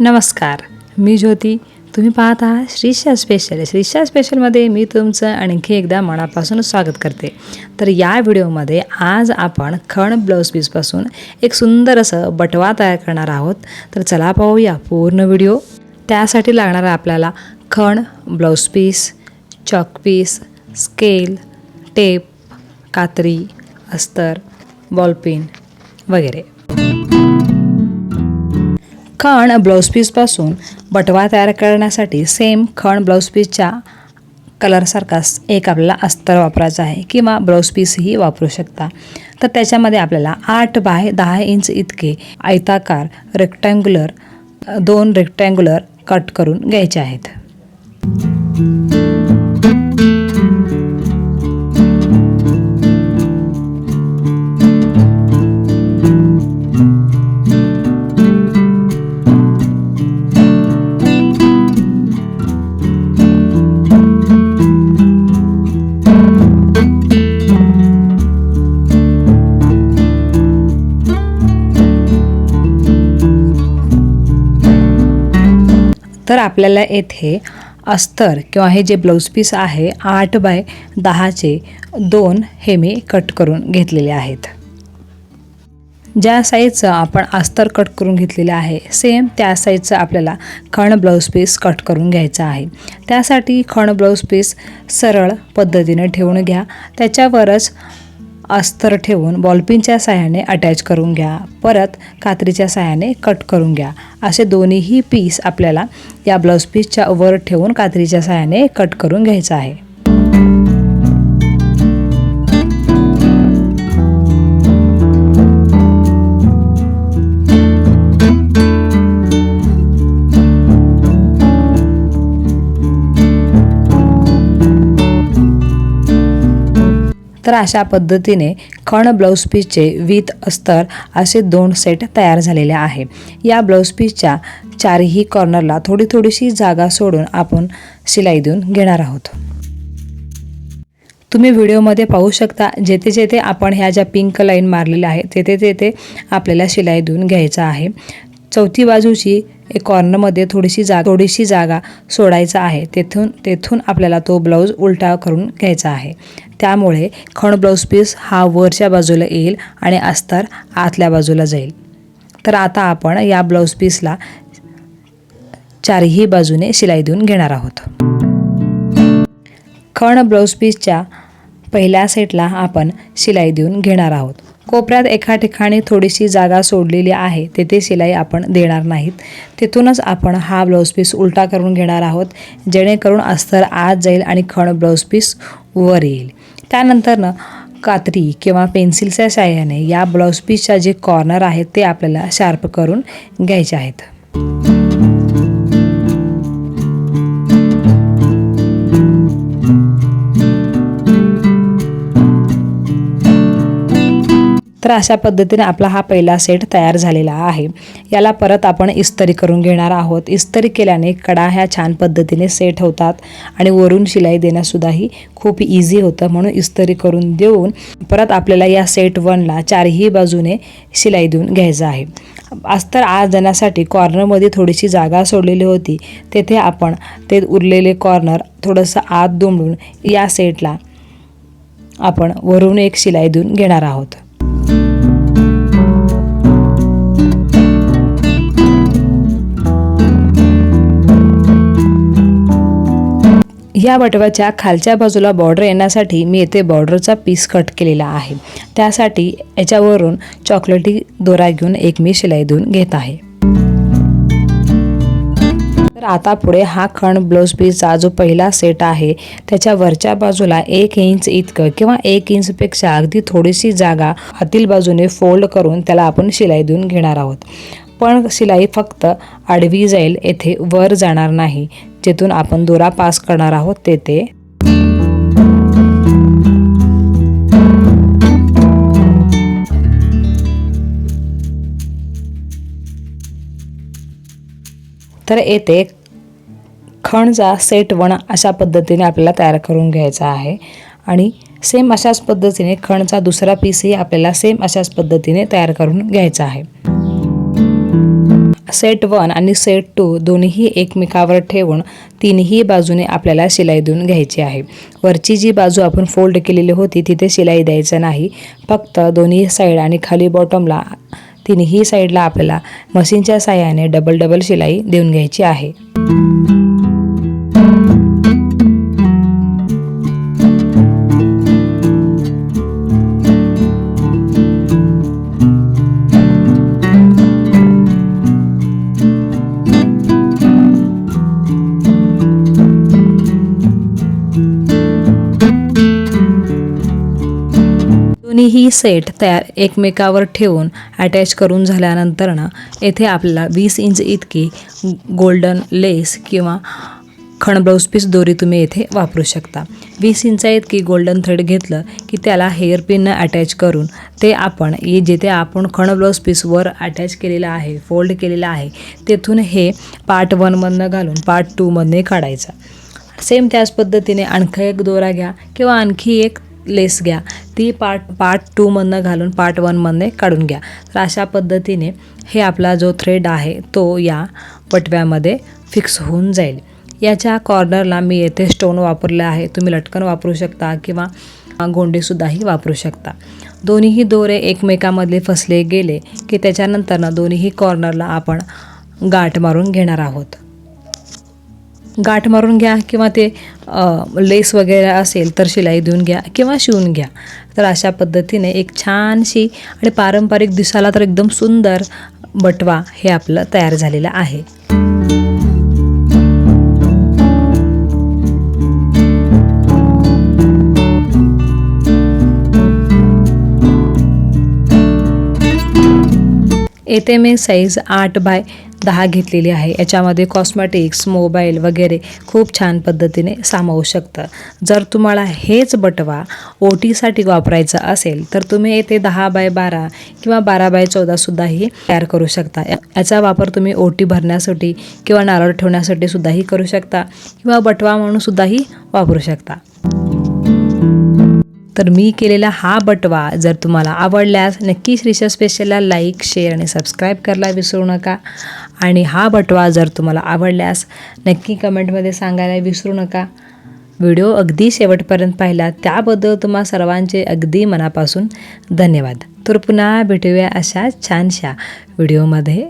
नमस्कार मी ज्योती. तुम्ही पाहत आहात श्रीशा स्पेशल श्रीशा स्पेशलमध्ये मी तुमचं आणखी एकदा मनापासून स्वागत करते. तर या व्हिडिओमध्ये आज आपण खण ब्लाऊज पीसपासून एक सुंदर असं बटवा तयार करणार आहोत. तर चला पाहूया पूर्ण व्हिडिओ. त्यासाठी लागणारा आपल्याला खण blouse piece chalk piece scale tape कात्री अस्तर बॉलपिन वगैरे. खण ब्लाऊज पीसपासून बटवा तयार करण्यासाठी सेम खण ब्लाऊज पीसच्या कलरसारखाच एक आपल्याला अस्तर वापरायचा आहे किंवा ब्लाऊज पीसही वापरू शकता. तर त्याच्यामध्ये आपल्याला आठ बाय दहा इंच इतके आयताकार रेक्टँग्युलर दोन रेक्टँग्युलर कट करून घ्यायचे आहेत. तर आपल्याला येथे अस्तर किंवा हे जे ब्लाऊज पीस आहे आठ बाय दहाचे दोन हे मी कट करून घेतलेले आहेत. ज्या साईजचं आपण अस्तर कट करून घेतलेलं आहे सेम त्या साईजचं आपल्याला खण ब्लाऊज पीस कट करून घ्यायचं आहे. त्यासाठी खण ब्लाऊज पीस सरळ पद्धतीने ठेवून घ्या. त्याच्यावरच अस्तर ठेवून बॉलपिनच्या साह्याने अटॅच करून घ्या. परत कात्रीच्या साह्याने कट करून घ्या. असे दोन्हीही पीस आपल्याला या ब्लाऊज पीसच्या वर ठेवून कात्रीच्या साह्याने कट करून घ्यायचं आहे. तर अशा पद्धतीने खण ब्लाऊज पीसचे विथ अस्तर असे दोन सेट तयार झालेले आहे. या ब्लाऊज पीसच्या चारही कॉर्नरला थोडी थोडीशी जागा सोडून आपण शिलाई देऊन घेणार आहोत. तुम्ही व्हिडिओमध्ये पाहू शकता जेथे जेथे आपण ह्या ज्या पिंक लाईन मारलेल्या आहे तेथे तेथे आपल्याला शिलाई देऊन घ्यायचं आहे. चौथी बाजूची एक कॉर्नरमध्ये थोडीशी जा थोडीशी जागा सोडायचा आहे. तेथून तेथून आपल्याला तो ब्लाऊज उलटा करून घ्यायचा आहे. त्यामुळे खण ब्लाऊज पीस हा वरच्या बाजूला येईल आणि अस्तर आतल्या बाजूला जाईल. तर आता आपण या ब्लाऊज पीसला चारही बाजूने शिलाई देऊन घेणार आहोत. खण ब्लाऊज पीसच्या पहिल्या सेटला आपण शिलाई देऊन घेणार आहोत. कोपऱ्यात एका ठिकाणी थोडीशी जागा सोडलेली आहे तेथे शिलाई आपण देणार नाहीत. तिथूनच आपण हा ब्लाऊज पीस उलटा करून घेणार आहोत जेणेकरून अस्तर आत जाईल आणि खण ब्लाऊज पीस वर येईल. त्यानंतरनं कात्री किंवा पेन्सिलच्या साह्याने या ब्लाऊज पीसच्या जे कॉर्नर आहेत ते आपल्याला शार्प करून घ्यायचे आहेत. तर अशा पद्धतीने आपला हा पहिला सेट तयार झालेला आहे. याला परत आपण इस्तरी करून घेणार आहोत. इस्तरी केल्याने कडा ह्या छान पद्धतीने सेट होतात आणि वरून शिलाई देण्यासुद्धाही खूप इझी होतं. म्हणून इस्तरी करून देऊन परत आपल्याला या सेट वनला चारही बाजूने शिलाई देऊन घ्यायचं आहे. अस्तर आज जाण्यासाठी कॉर्नरमध्ये थोडीशी जागा सोडलेली होती. तेथे आपण ते उरलेले कॉर्नर थोडंसं आत दुमडून या सेटला आपण वरून एक शिलाई देऊन घेणार आहोत. या बटव्याच्या खालच्या बाजूला बॉर्डर येण्यासाठी मी येथे बॉर्डरचा पीस कट केलेला आहे. त्यासाठी याच्यावरून चॉकलेटी दोरा घेऊन एक मी शिलाई देऊन घेत आहे. तर आता पुढे हा खण ब्लाऊज पीसचा जो पहिला सेट आहे त्याच्या वरच्या बाजूला एक इंच इतकं किंवा एक इंचपेक्षा अगदी थोडीशी जागा आतील बाजूने फोल्ड करून त्याला आपण शिलाई देऊन घेणार आहोत. पण शिलाई फक्त आडवी जाईल येथे वर जाणार नाही जिथून आपण दोरा पास करणार आहोत तेथे. तर येथे खणचा सेट वन अशा पद्धतीने आपल्याला तयार करून घ्यायचा आहे. आणि सेम अशाच पद्धतीने खणचा दुसरा पीसही आपल्याला सेम अशाच पद्धतीने तयार करून घ्यायचा आहे. सेट वन आणि सेट टू दोन्हीही एकमेकावर ठेवून तिन्ही बाजूने आपल्याला शिलाई देऊन घ्यायची आहे. वरची जी बाजू आपण फोल्ड केलेली होती तिथे शिलाई द्यायचं नाही. फक्त दोन्ही साईड आणि खाली बॉटमला तिन्ही साईडला आपल्याला मशीनच्या साह्याने डबल डबल शिलाई देऊन घ्यायची आहे. ही सेट तयार एकमेकावर ठेवून अटॅच करून झाल्यानंतर ना येथे आपल्याला वीस इंच इतकी गोल्डन लेस किंवा खण ब्लाऊज पीस दोरी तुम्ही येथे वापरू शकता. वीस इंचा इतकी गोल्डन थ्रेड घेतलं की त्याला हेअर पिननं अटॅच करून ते आपण जिथे आपण खण ब्लाऊज पीसवर अटॅच केलेलं आहे फोल्ड केलेलं आहे तेथून हे पार्ट वनमधनं घालून पार्ट टूमधने काढायचा. सेम त्याच पद्धतीने आणखी एक दोरा घ्या किंवा आणखी एक लेस घ्या. ती पार्ट पार्ट टूमधनं घालून पार्ट वनमधने काढून घ्या. तर अशा पद्धतीने हे आपला जो थ्रेड आहे तो या पटव्यामध्ये फिक्स होऊन जाईल. याच्या कॉर्नरला मी येथे स्टोन वापरले आहे. तुम्ही लटकन वापरू शकता किंवा गोंडेसुद्धाही वापरू शकता. दोन्हीही दोरे एकमेकामधले फसले गेले की त्याच्यानंतर ना दोन्हीही कॉर्नरला आपण गाठ मारून घेणार आहोत. गाठ मारून घ्या किंवा ते लेस वगैरे असेल तर शिलाई देऊन घ्या किंवा शिवून घ्या. तर अशा पद्धतीने एक छानशी आणि पारंपरिक दिसायला तर एकदम सुंदर बटवा हे आपलं तयार झालेलं आहे. येथे मी साईज आठ बाय दहा घेतलेली आहे. याच्यामध्ये कॉस्मॅटिक्स मोबाईल वगैरे खूप छान पद्धतीने सामावू शकतं. जर तुम्हाला हेच बटवा ओटीसाठी वापरायचं असेल तर तुम्ही येथे दहा बाय बारा किंवा बारा बाय चौदासुद्धाही तयार करू शकता. या- याचा वापर तुम्ही ओटी भरण्यासाठी किंवा नारळ ठेवण्यासाठी सुद्धाही करू शकता किंवा बटवा म्हणून सुद्धाही वापरू शकता. तर मी केलेला हा बटवा जर तुम्हाला आवडल्यास नक्की श्रीशा स्पेशलला लाईक शेअर आणि सबस्क्राईब करायला विसरू नका. आणि हा बटवा जर तुम्हाला आवडल्यास नक्की कमेंटमध्ये सांगायला विसरू नका. व्हिडिओ अगदी शेवटपर्यंत पाहिला त्याबद्दल तुम्हा सर्वांचे अगदी मनापासून धन्यवाद. तर पुन्हा भेटूया अशा छानशा व्हिडिओमध्ये.